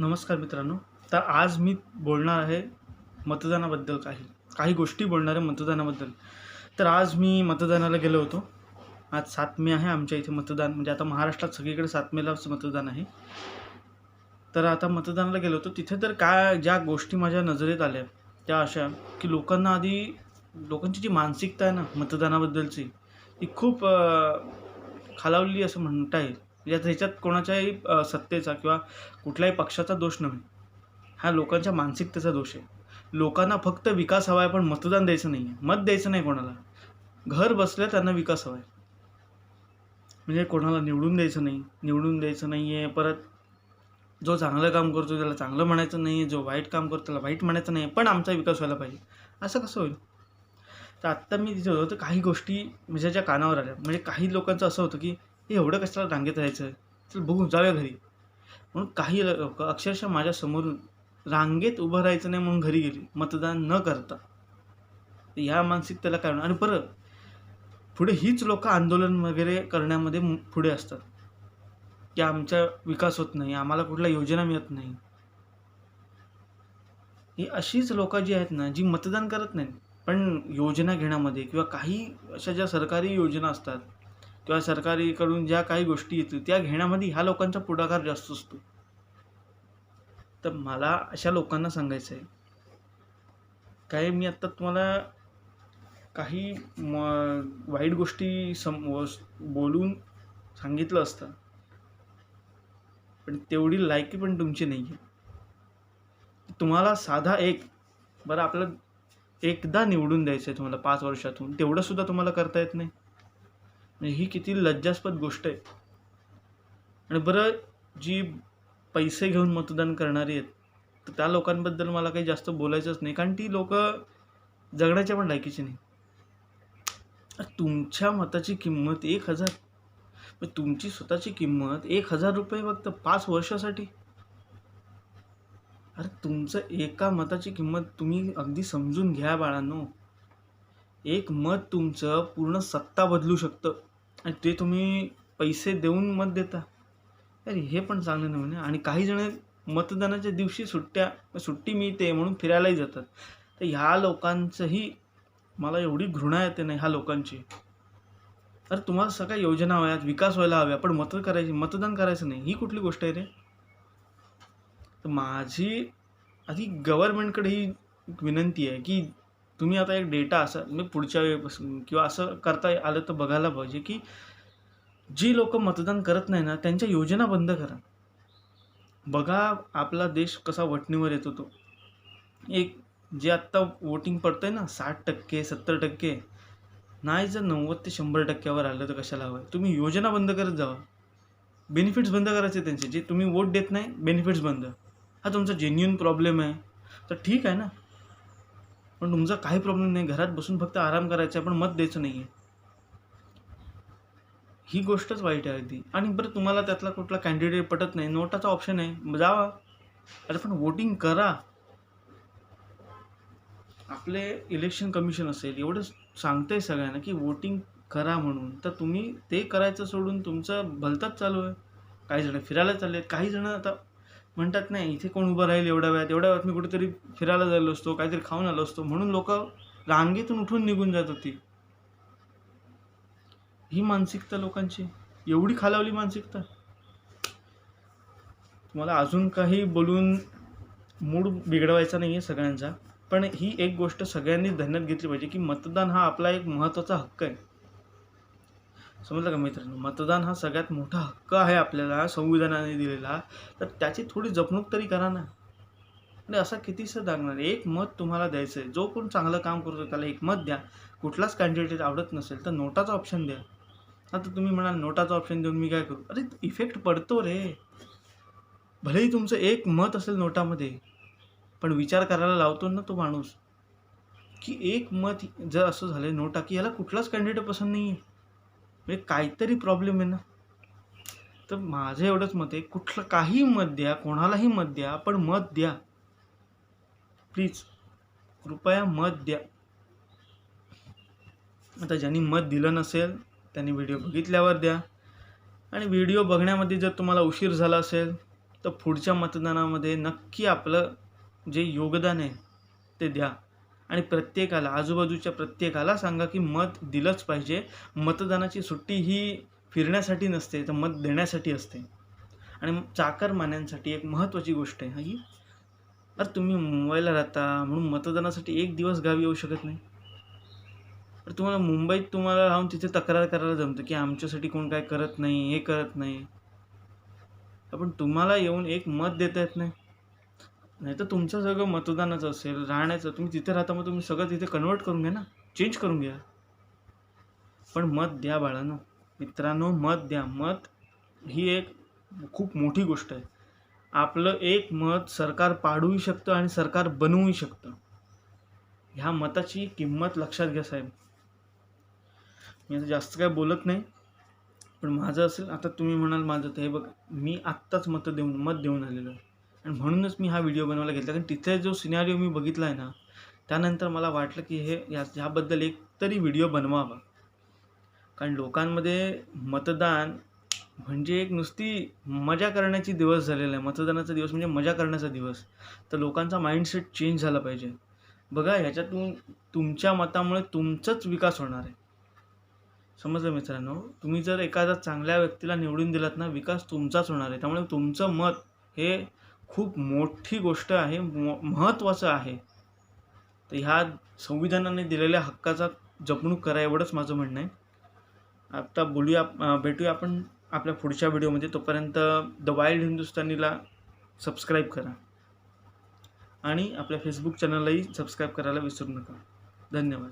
नमस्कार मित्रांनो. तर आज मी बोलणार आहे मतदानाबद्दल काही काही गोष्टी बोलणार आहे मतदानाबद्दल. तर आज मी मतदानाला गेलो होतो. आज सात मे आहे आमच्या इथे मतदान म्हणजे आता महाराष्ट्रात सगळीकडे सात मेलाच मतदान आहे. तर आता मतदानाला गेलो होतो. तिथे तर काय ज्या गोष्टी माझ्या नजरेत आल्या त्या अशा की लोकांना आधी लोकांची जी मानसिकता आहे ना मतदानाबद्दलची ती खूप खालावली असं म्हणता येईल. यात ह्याच्यात कोणाच्याही सत्तेचा किंवा कुठल्याही पक्षाचा दोष नव्हे. हा लोकांच्या मानसिकतेचा दोष आहे. लोकांना फक्त विकास हवा आहे पण मतदान द्यायचं नाही आहे मत द्यायचं नाही कोणाला. घर बसल्या त्यांना विकास हवा आहे म्हणजे कोणाला निवडून द्यायचं नाही निवडून द्यायचं नाही आहे परत जो चांगलं काम करतो त्याला चांगलं म्हणायचं नाही आहे जो वाईट काम करतो त्याला वाईट म्हणायचं नाही पण आमचा विकास व्हायला पाहिजे. असं कसं होईल? तर आत्ता मी तिथे होतो तर काही गोष्टी म्हणजे ज्या कानावर आल्या. म्हणजे काही लोकांचं असं होतं की हे एवढं कशाला रांगेत राहायचं? चल बघू जाऊया घरी. म्हणून काही लोक अक्षरशः माझ्यासमोर रांगेत उभं राहायचं नाही म्हणून घरी गेली. मतदान न करता. ह्या मानसिकतेला काय आणि परत पुढे हीच लोक आंदोलन वगैरे करण्यामध्ये मु- पुढे असतात. की आमचा विकास होत नाही आम्हाला कुठल्या योजना मिळत नाही. ही अशीच लोक जी आहेत ना जी मतदान करत नाहीत पण योजना घेण्यामध्ये किंवा काही अशा ज्या सरकारी योजना असतात किंवा सरकारीकडून ज्या काही गोष्टी येतील त्या घेण्यामध्ये ह्या लोकांचा पुढाकार जास्त असतो. तर मला अशा लोकांना सांगायचं आहे काय मी आत्ता तुम्हाला काही म वाईट गोष्टी सम बोलून सांगितलं असतं पण तेवढी लायकी पण तुमची नाही आहे तुम्हाला साधा एक बरं आपलं एकदा निवडून द्यायचं आहे तुम्हाला पाच वर्षातून तेवढंसुद्धा तुम्हाला करता येत नाही. ही किती लज्जास्पद गोष्ट आहे. आणि बरं जी पैसे घेऊन मतदान करणारी आहेत तर त्या लोकांबद्दल मला काही जास्त बोलायचंच नाही. कारण ती लोक जगण्याच्या पण लायकीची नाही. तुमच्या मताची किंमत एक हजार. मग तुमची स्वतःची किंमत एक हजार रुपये फक्त पाच वर्षासाठी. अरे तुमचं एका मताची किंमत तुम्ही अगदी समजून घ्या बाळांनो. एक मत तुमचं पूर्ण सत्ता बदलू शकतं. आणि ते तुम्ही पैसे देऊन मत देता. अरे हे पण चांगलं नाही म्हणे. आणि काही जण मतदानाच्या दिवशी सुट्ट्या सुट्टी मिळते म्हणून फिरायलाही जातात. तर ह्या लोकांचंही मला एवढी घृणा येते नाही ह्या लोकांची. अरे तुम्हाला सगळ्या योजना हव्यात? विकास व्हायला हव्या? पण मत करायची मतदान करायचं नाही. ही कुठली गोष्ट आहे रे? तर माझी आधी गव्हर्नमेंटकडे ही विनंती आहे की तुम्ही आता एक डेटा असा मी पुढच्या वेळेपासून किंवा असं करता आलं तर बघायला पाहिजे की जी लोक मतदान करत नाही ना त्यांच्या योजना बंद करा. बघा आपला देश कसा वटणीवर येतो तो. एक जे आत्ता वोटिंग पडतं आहे ना साठ टक्के सत्तर टक्के नाही जर नव्वद ते शंभर टक्क्यावर आलं तर कशाला हवं तुम्ही योजना बंद करत जावा. बेनिफिट्स बंद करायचे त्यांचे. जे तुम्ही वोट देत नाही बेनिफिट्स बंद. हा तुमचा जेन्युन प्रॉब्लेम आहे. तर ठीक आहे ना. पण तुमचा काही प्रॉब्लेम नाही. घरात बसून फक्त आराम करायचा आहे पण मत द्यायचं नाही आहे ही गोष्टच वाईट आहे ती आणि बरं तुम्हाला त्यातला कुठला कॅन्डिडेट पटत नाही. नोटाचा ऑप्शन आहे. मग जावा. अरे पण वोटिंग करा. आपले इलेक्शन कमिशन असेल एवढं सांगते सगळ्यांना की वोटिंग करा म्हणून. तर तुम्ही ते करायचं सोडून तुमचं भलताच चालू आहे. काही जण फिरायला चालले आहेत काही जण आता म्हणतात नाही इथे कोण उभं राहील एवढ्या वेळात? एवढ्या वेळात मी कुठेतरी फिरायला झालो असतो काहीतरी खाऊन आलो असतो. म्हणून लोक रांगेतून उठून निघून जात होती. ही मानसिकता लोकांची? एवढी खालावली मानसिकता? तुम्हाला अजून काही बोलून मूड बिघडवायचा नाही आहे सगळ्यांचा पण ही एक गोष्ट सगळ्यांनी ध्यानात घेतली पाहिजे की मतदान हा आपला एक महत्त्वाचा हक्क आहे. समजलं का मित्रांनो मतदान हा सगळ्यात मोठा हक्क आहे आपल्याला संविधानाने दिलेला. तर त्याची थोडी जपणूक तरी करा ना. आणि असा कितीसं लागणार एक मत तुम्हाला द्यायचं आहे. जो कोण चांगलं काम करतो त्याला एक मत द्या. कुठलाच कॅन्डिडेट आवडत नसेल तर नोटाचा ऑप्शन द्या. आता तुम्ही म्हणाल नोटाचा ऑप्शन देऊन मी काय करू? अरे इफेक्ट पडतो रे. भलेही तुमचं एक मत असेल नोटामध्ये पण विचार करायला लावतो ना तो माणूस. की एक मत जर असं झालं नोटा की याला कुठलाच कॅन्डिडेट पसंत नाही आहे म्हणजे काहीतरी प्रॉब्लेम आहे ना. तर माझं एवढंच मत आहे कुठलं काही मत द्या कोणालाही मत द्या पण मत द्या. प्लीज कृपया मत द्या. आता ज्यांनी मत दिलं नसेल त्यांनी व्हिडिओ बघितल्यावर द्या. आणि व्हिडिओ बघण्यामध्ये जर तुम्हाला उशीर झाला असेल तर पुढच्या मतदानामध्ये नक्की आपलं जे योगदान आहे ते द्या. आणि प्रत्येकाला आजूबाजूच्या प्रत्येकाला सांगा की मत दिलंच पाहिजे. मतदानाची सुट्टी ही फिरण्यासाठी नसते तर मत देण्यासाठी असते. आणि चाकरमान्यांसाठी एक महत्त्वाची गोष्ट आहे ही अरे तुम्ही मुंबईला राहता म्हणून मतदानासाठी एक दिवस गावी येऊ शकत नाही. तर तुम्हाला मुंबईत तुम्हाला राहून तिथे तक्रार करायला जमतं की आमच्यासाठी कोण काय करत नाही हे करत नाही. पण तुम्हाला येऊन एक मत देता येत नाही. नाही तर तुमचं सगळं मतदानाचं असेल राहण्याचं. तुम्ही तिथे राहता मग तुम्ही सगळं तिथे कन्वर्ट करून घ्या ना. चेंज करून घ्या. पण मत द्या बाळांनो. मित्रांनो मत द्या. मत ही एक खूप मोठी गोष्ट आहे. आपलं एक मत सरकार पाडूही शकतं आणि सरकार बनवूही शकतं. ह्या मताची किंमत लक्षात घ्या साहेब. मी आता जास्त काय बोलत नाही पण माझं असेल आता तुम्ही म्हणाल माझं तर हे बघ मी आत्ताच मत देऊन मत देऊन आलेलो आहे. आणि म्हणूनच मी हा व्हिडिओ बनवायला घेतला कारण तिथे जो सिनारिओ मी बघितला आहे ना त्यानंतर मला वाटलं की हे या ह्याबद्दल एक तरी व्हिडिओ बनवावा. कारण लोकांमध्ये मतदान म्हणजे एक नुसती मजा करण्याची दिवस झालेला आहे. मतदानाचा दिवस म्हणजे मजा करण्याचा दिवस. तर लोकांचा माइंडसेट चेंज झाला पाहिजे. बघा ह्याच्यातून तुमच्या मतामुळे तुमचाच विकास होणार आहे. समजलं मित्रांनो? तुम्ही जर एखाद्या चांगल्या व्यक्तीला निवडून दिलात ना विकास तुमचाच होणार आहे. त्यामुळे तुमचं मत हे खूप मोठी गोष्ट आहे म महत्त्वाचं आहे. तर ह्या संविधानाने दिलेल्या हक्काचा जपणूक करा एवढंच माझं म्हणणं आहे. आता बोलूया भेटूया आपण आपल्या पुढच्या व्हिडिओमध्ये. तोपर्यंत द वाईल्ड हिंदुस्तानीला सबस्क्राईब करा. आणि आपल्या फेसबुक चॅनललाही सबस्क्राईब करायला विसरू नका. धन्यवाद.